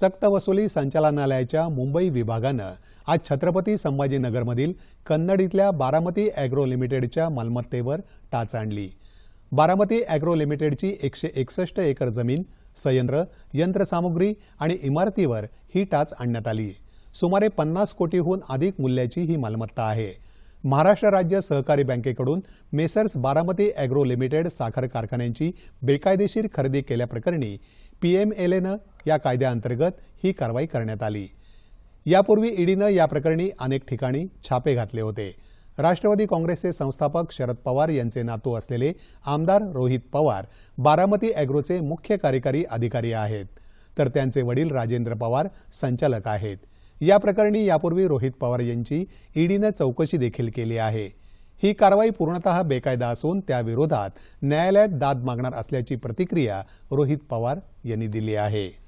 सक्तवसुली संचालनालयाच्या मुंबई विभागानं आज छत्रपती संभाजीनगरमधील कन्नड इथल्या बारामती अॅग्रो लिमिटेडच्या मालमत्तेवर टाच आणली. बारामती अॅग्रो लिमिटेडची एकशे एकसष्ट एकर जमीन संयंत्र यंत्रसामुग्री आणि इमारतीवर ही टाच आणण्यात आली. सुमारे पन्नास कोटीहून अधिक मूल्याची ही मालमत्ता आहे. महाराष्ट्र राज्य सहकारी बँकेकडून मेसर्स बारामती अॅग्रो लिमिटेड साखर कारखान्यांची बेकायदेशीर खरेदी केल्याप्रकरणी पीएमएलएनं या कायद्याअंतर्गत ही कारवाई करण्यात आली. यापूर्वी ईडीनं या प्रकरणी अनेक ठिकाणी छापे घातले होते. राष्ट्रवादी काँग्रेसचे संस्थापक शरद पवार यांचे नातू असलेले आमदार रोहित पवार बारामती अॅग्रोचे मुख्य कार्यकारी अधिकारी आहेत. तर त्यांचे वडील राजेंद्र पवार संचालक आहेत. या प्रकरणी यापूर्वी रोहित पवार यांची ईडीनं चौकशी देखील केली आहे. ही कारवाई पूर्णतः बेकायदा असून त्याविरोधात न्यायालयात दाद मागणार असल्याची प्रतिक्रिया रोहित पवार यांनी दिली आहे.